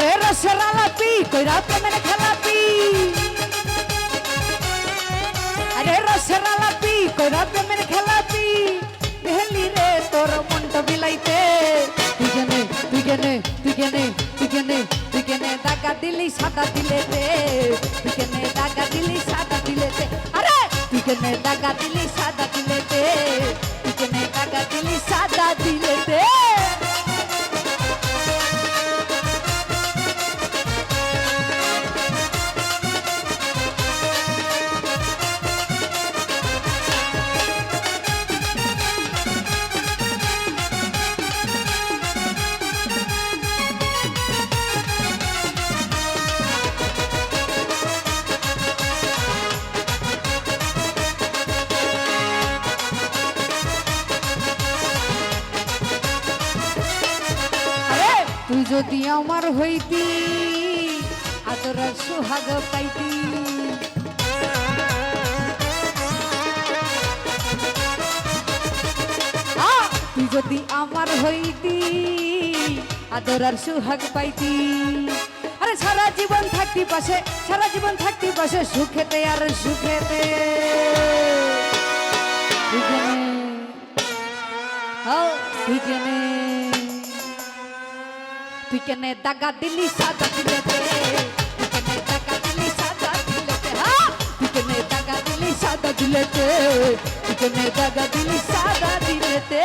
রসের আলাপি কইরা প্রেমের খেলাপি? আরে রসের আলাপি কইরা প্রেমের খেলাপি? মেহলি রে, তোর মনটা বিলাইতে। তুই কেনে তুই কেনে তুই কেনে তুই কেনে তুই কেনে দাগা দিলি, সাদা দিলেতে তুই কেনে দাগা দিলি, সাদা দিলেতে আরে! তুই কেনে দাগা দিলি, সাদা যদি আমার হইতি, আদরের সুহাগ পাইতি। তুই যদি আমার হইতি, আদরার সুহাগ পাইতি। আরে সারা জীবন থাকতি পাশে, সারা জীবন থাকতি পাশে, সুখেতে আর সুখেতে। তুই কেনে? তুই কেনে দাগা দিলি, সাদা দিলেতে তুই কেনে দাগা দিলি, সাদা দিলেতে হ্যাঁ তুই কেনে দাগা দিলি, সাদা দিলেতে তুই কেনে দাগা দিলি, সাদা দিলেতে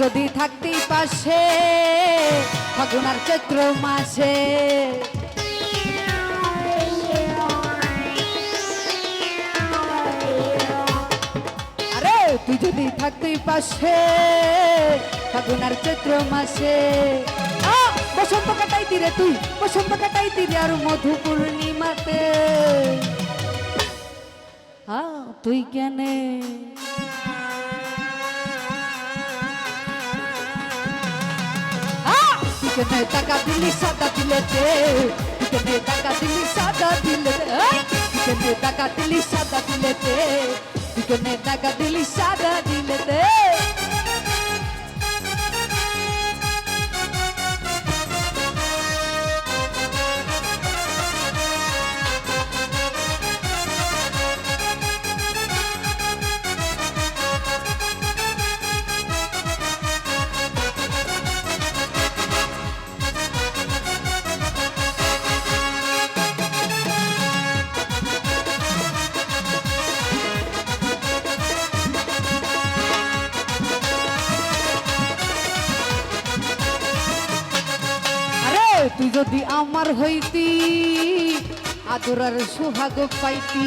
যদি থাকতি পাশে, ফাগুন আর চৈত্র মাসে। আরে, তুই যদি থাকতি পাশে, ফাগুন আর চৈত্র মাসে। বসন্ত কাটাইতি রে তুই, বসন্ত কাটাইতি রে আর মধু পূর্ণিমাতে। হ্যাঁ তুই কেনে? কেনে টাকা দিলি, সাদা দিলেতে কেনে টাকা দিলি, সাদা দিলেতে কেনে টাকা দিলি, সাদা দিলেতে কেনে টাকা দিলি, সাদা তুই যদি আমার হইতি, আদরার সোহাগ পাইতি।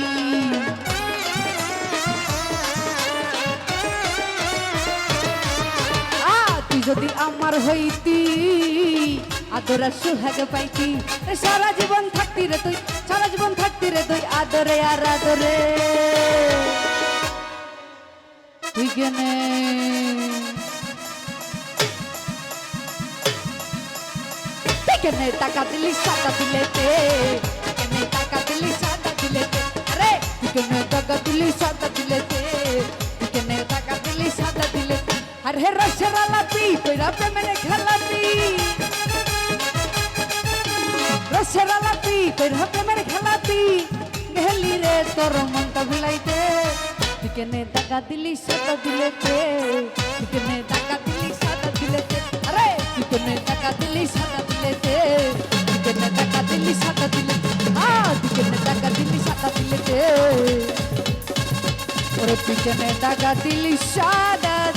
তুই যদি আমার হইতি, আদরার সোহাগ পাইতি। সারা জীবন থাকতি রে তুই, সারা জীবন থাকতি রে তুই, আদরে আর আদরে। তুই কেনে? কেনে টাকা দিলি, সাদা দিলেতে কেনে টাকা দিলি, সাদা দিলেতে আরে, কেনে টাকা দিলি, সাদা দিলেতে কেনে টাকা দিলি, সাদা দিলেতে আর, রসের আলাপি, কইরা প্রেমের খেলাপি। রসের আলাপি, কইরা প্রেমের খেলাপি। গেলি রে, তোর মনটা ভুলাইতে। কেনে টাকা দিলি, সাদা দিলেতে πρέπει και με τα να